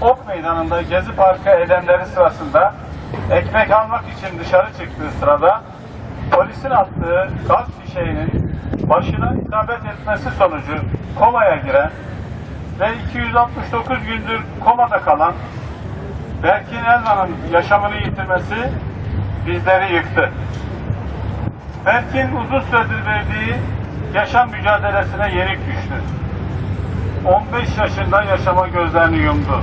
Ok Meydanı'nda Gezi Parkı eylemleri sırasında ekmek almak için dışarı çıktığı sırada polisin attığı gaz fişeğinin başına isabet etmesi sonucu komaya giren ve 269 gündür komada kalan Berkin Elvan'ın yaşamını yitirmesi bizleri yıktı. Berkin uzun süredir verdiği yaşam mücadelesine yenik düştü. 15 yaşında yaşama gözlerini yumdu.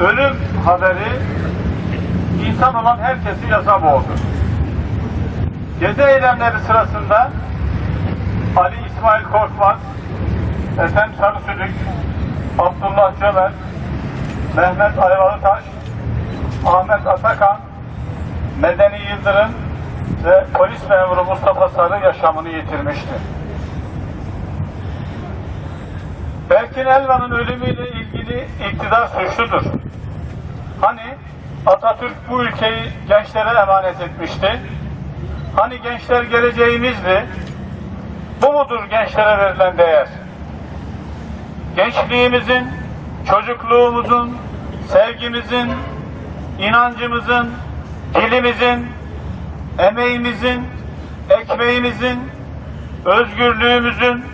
Ölüm haberi insan olan herkesi yaza boğdu. Gezi eylemleri sırasında Ali İsmail Korkmaz, Ethem Sarısülük, Abdullah Cömert, Mehmet Ayvalıtaş, Ahmet Atakan, Medeni Yıldırım ve polis memuru Mustafa Sarı yaşamını yitirmişti. Berkin Elvan'ın ölümüyle ilgili iktidar suçludur. Hani Atatürk bu ülkeyi gençlere emanet etmişti? Hani gençler geleceğimizdi? Bu mudur gençlere verilen değer? Gençliğimizin, çocukluğumuzun, sevgimizin, inancımızın, dilimizin, emeğimizin, ekmeğimizin, özgürlüğümüzün,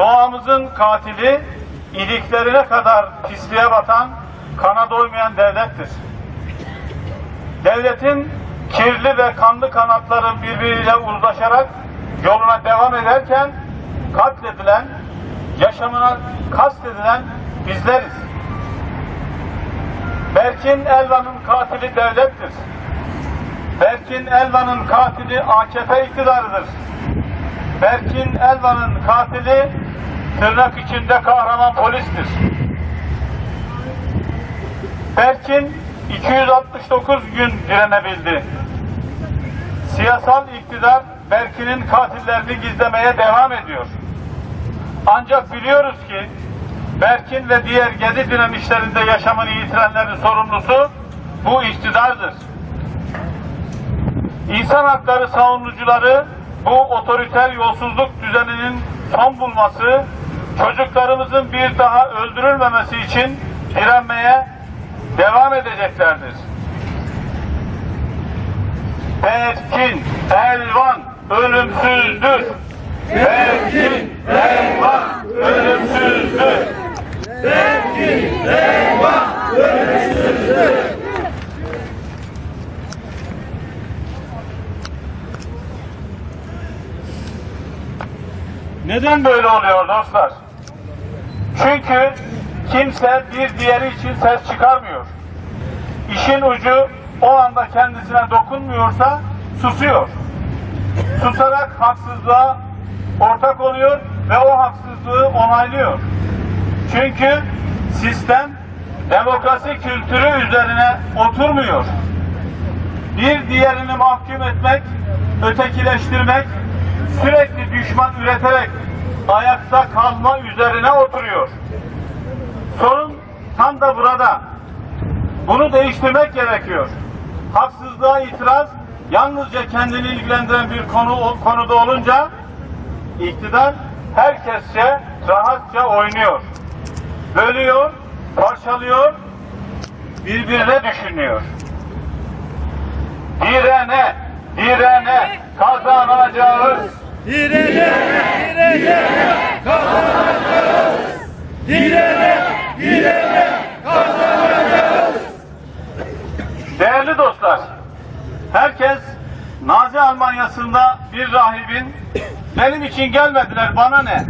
doğamızın katili iliklerine kadar pisliğe batan, kana doymayan devlettir. Devletin kirli ve kanlı kanatları birbiriyle uzlaşarak yoluna devam ederken katledilen, yaşamına kastedilen bizleriz. Berkin Elvan'ın katili devlettir. Berkin Elvan'ın katili AKP iktidarıdır. Berkin Elvan'ın katili tırnak içinde kahraman polistir. Berkin 269 gün direnebildi. Siyasal iktidar Berkin'in katillerini gizlemeye devam ediyor. Ancak biliyoruz ki Berkin ve diğer gezi direnişlerinde yaşamını yitirenlerin sorumlusu bu iktidardır. İnsan hakları savunucuları bu otoriter yolsuzluk düzeninin son bulması, çocuklarımızın bir daha öldürülmemesi için direnmeye devam edeceklerdir. Berkin Elvan ölümsüzdür. Berkin Elvan ölümsüzdür. Berkin Elvan ölümsüzdür. Neden böyle oluyor dostlar? Çünkü kimse bir diğeri için ses çıkarmıyor. İşin ucu o anda kendisine dokunmuyorsa susuyor. Susarak haksızlığa ortak oluyor ve o haksızlığı onaylıyor. Çünkü sistem demokrasi kültürü üzerine oturmuyor. Bir diğerini mahkum etmek, ötekileştirmek, sürekli düşman üreterek ayakta kalma üzerine oturuyor. Sorun tam da burada. Bunu değiştirmek gerekiyor. Haksızlığa itiraz yalnızca kendini ilgilendiren bir konu konuda olunca iktidar herkesçe rahatça oynuyor. Bölüyor, parçalıyor, birbirine düşünüyor. Direne, direne kazanacağız. Direne, direne, kazanacağız. Direne, direne, kazanacağız. Değerli dostlar, herkes Nazi Almanyası'nda bir rahibin benim için gelmediler bana ne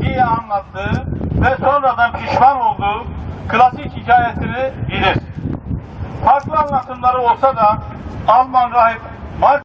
diye anlattığı ve sonradan pişman olduğu klasik hikayesini bilir. Farklı anlatımları olsa da Alman rahip Mark